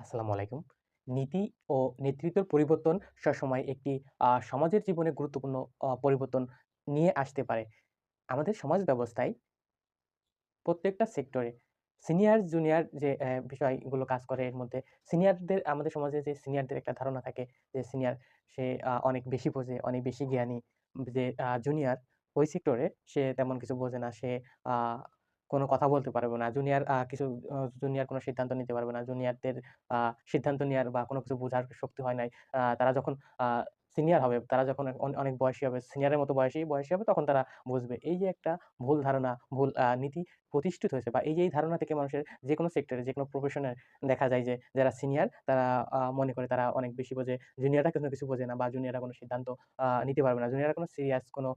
আসসালামু আলাইকুম। নীতি ও নেতৃত্বের পরিবর্তন সবসময় একটি সমাজের জীবনে গুরুত্বপূর্ণ পরিবর্তন নিয়ে আসতে পারে। আমাদের সমাজ ব্যবস্থায় প্রত্যেকটা সেক্টরে সিনিয়র জুনিয়র যে বিষয়গুলো কাজ করে এর মধ্যে সিনিয়রদের আমাদের সমাজে যে সিনিয়রদের একটা ধারণা থাকে যে সিনিয়র সে অনেক বেশি বোঝে, অনেক বেশি জ্ঞানী। যে জুনিয়র ওই সেক্টরে সে তেমন কিছু বোঝে না। সে কোনো কথা বলতে পারবে না। জুনিয়র কিছু জুনিয়ার কোনো সিদ্ধান্ত নিতে পারবে না। জুনিয়রদের সিদ্ধান্ত নেওয়ার বা কোনো কিছু বোঝার শক্তি হয় নাই। তারা যখন সিনিয়র হবে, তারা যখন অনেক বয়সী হবে, সিনিয়রের মতো বয়সী বয়সী হবে তখন তারা বুঝবে। এই যে একটা ভুল ধারণা, ভুল নীতি প্রতিষ্ঠিত হয়েছে বা এই যে এই ধারণা থেকে মানুষের যে কোনো সেক্টরে, যে কোনো প্রফেশনে দেখা যায় যে যারা সিনিয়র তারা মনে করে তারা অনেক বেশি বোঝে। জুনিয়ররা কিন্তু কিছু বোঝে না বা জুনিয়ররা কোনো সিদ্ধান্ত নিতে পারবে না। জুনিয়ররা কোনো সিরিয়াস কোনো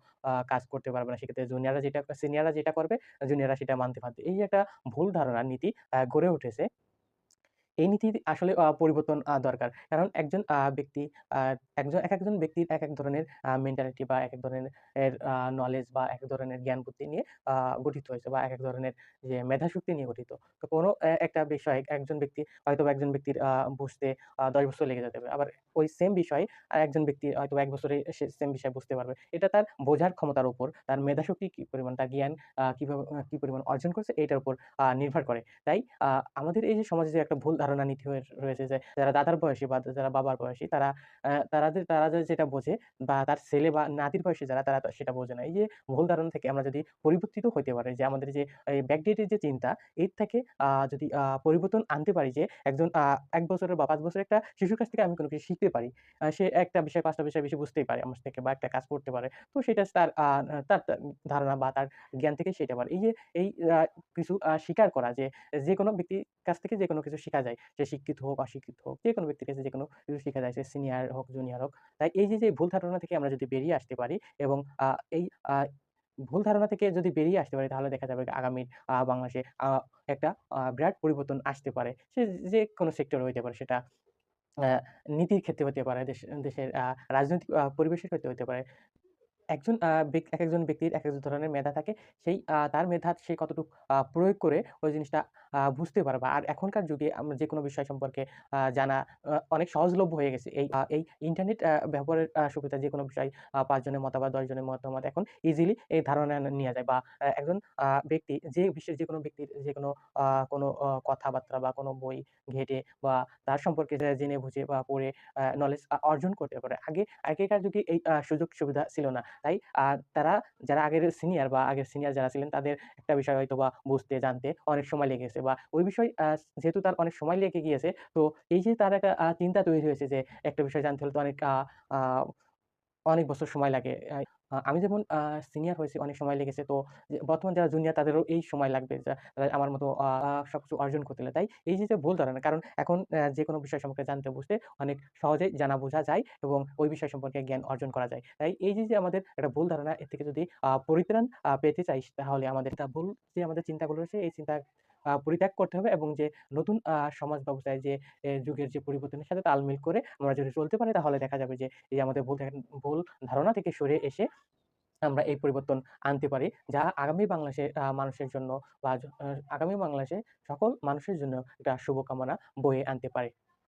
কাজ করতে পারবে না। সেক্ষেত্রে জুনিয়ররা যেটা সিনিয়ররা যেটা করবে, জুনিয়ররা সেটা মানতে বাধ্য। এই যে একটা ভুল ধারণা নীতি গড়ে উঠেছে এই নীতির আসলে পরিবর্তন দরকার। কারণ একজন ব্যক্তি একজন এক একজন একেকজন এক এক ধরনের মেন্টালিটি বা এক এক ধরনের নলেজ বা এক ধরনের জ্ঞান বুদ্ধি নিয়ে গঠিত হয়েছে বা এক এক ধরনের যে মেধাশক্তি নিয়ে গঠিত। তো কোনো একটা বিষয় একজন ব্যক্তি হয়তোবা একজন ব্যক্তির বুঝতে দশ বছর লেগে যেতে পারে। আবার ওই সেম বিষয় আরেকজন ব্যক্তি হয়তোবা ১ বছরে সে সেম বিষয় বুঝতে পারবে। এটা তার বোঝার ক্ষমতার উপর, তার মেধাশক্তি কি পরিমাণ, তার জ্ঞান কীভাবে কি পরিমাণ অর্জন করছে এইটার উপর নির্ভর করে। তাই আমাদের এই যে সমাজে যে একটা ভুল ধারণা নীতি হয়ে, রয়েছে যে, যারা দাদার বয়সী বা যারা বাবার বয়সী তারা তারা যে তারা যে, যেটা বোঝে বা তার ছেলে বা নাতির বয়সী যারা, তারা সেটা বোঝে না। এই যে, ভুল ধারণা থেকে আমরা যদি পরিবর্তিত হইতে পারি যে, আমাদের যে ব্যাকডেটের যে চিন্তা, এর থেকে যদি পরিবর্তন আনতে পারি যে, একজন এক বছরের বা পাঁচ বছরের একটা শিশুর কাছ থেকে আমি কোনো কিছু শিখতে পারি। সে একটা বিষয়, পাঁচটা বিষয় বেশি বুঝতেই পারে আমার থেকে বা একটা কাজ করতে পারে। তো সেটা তার তার ধারণা বা তার জ্ঞান থেকে সেটা পারে। এই যে, এই কিছু স্বীকার করা যে যে কোনো ব্যক্তির কাছ থেকে যে কোনো কিছু শিখা যায়। সে শিক্ষিত হোক, অশিক্ষিত হোক, যেকোনো ব্যক্তির কাছে যেকোনো কিছু শিখা যায়। সে সিনিয়র হোক, জুনিয়র হোক। তাই এই যে, যে ভুল ধারণা থেকে আমরা যদি বেরিয়ে আসতে পারি এবং এই ভুল ধারণা থেকে যদি বেরিয়ে আসতে পারি তাহলে দেখা যাবে আগামী আ বাংলাদেশে একটা বিরাট পরিবর্তন আসতে পারে। সে যে কোনো সেক্টর হইতে পারে সেটা নীতির ক্ষেত্রে হতে পারে, দেশ দেশের রাজনৈতিক পরিবেশের ক্ষেত্রে হইতে পারে। একজন আ ব্যক একেকজন ব্যক্তির একেক ধরনের মেধা থাকে। সেই তার মেধা সে কতটুকু প্রয়োগ করে ওই জিনিসটা বুঝতে পারবে। আর এখনকার যুগে আমরা যে কোনো বিষয় সম্পর্কে জানা অনেক সহজলভ্য হয়ে গেছে। এই এই ইন্টারনেট ব্যবহারের সুবিধা যেকোনো বিষয় পাঁচজনের ৫ জনের মতামত, ১০ জনের মতামত এখন ইজিলি এই ধারণা নেয়া যায় বা একজন ব্যক্তি যে বিশ্বের যে কোনো ব্যক্তির যেকোনো আ কোনো কথাবার্তা বা কোনো বই ঘেঁটে বা তার সম্পর্কে জেনে বুঝে বা পড়ে নলেজ অর্জন করতে পারে। আগে আগেকার যুগে এই সুযোগ সুবিধা ছিল না। তাই তারা যারা আগের সিনিয়র বা আগের সিনিয়র যারা ছিলেন তাদের একটা বিষয় হয়তো বা বুঝতে, জানতে অনেক সময় লেগেছে বা ওই বিষয় যেহেতু তার অনেক সময় লেগে গিয়েছে, তো এই যে তার একটা চিন্তা তৈরি হয়েছে যে একটা বিষয় জানতে হলে তো অনেক অনেক বছর সময় লাগে। আমি যেমন সিনিয়র হয়েছি অনেক সময় লেগেছে। তো বর্তমান যারা জুনিয়র তাদেরও এই সময় লাগবে যা আমার মতো আ সবকিছু অর্জন করতে। তাই এই যে, যে ভুল ধারণা কারণ এখন আ যেকোনো বিষয় সম্পর্কে জানতে বুঝতে অনেক সহজেই জানা বোঝা যায় এবং ওই বিষয় সম্পর্কে জ্ঞান অর্জন করা যায়। তাই এই যে, যে আমাদের একটা ভুল ধারণা এর থেকে যদি পরিত্রাণ পেতে চাই তাহলে আমাদের তা ভুল যে আমাদের চিন্তাগুলো রয়েছে এই চিন্তা পরিত্যাগ করতে হবে এবং যে নতুন সমাজ ব্যবস্থায় যে যুগের যে পরিবর্তনের সাথে তাল মিল করে আমরা যদি চলতে পারি, তাহলে দেখা যাবে যে, এই আমাদের ভুল ভুল ধারণা থেকে সরে এসে আমরা এই পরিবর্তন আনতে পারি। যা আগামী বাংলাদেশের মানুষের জন্য বা আগামী বাংলাদেশে সকল মানুষের জন্য একটা শুভকামনা বয়ে আনতে পারে।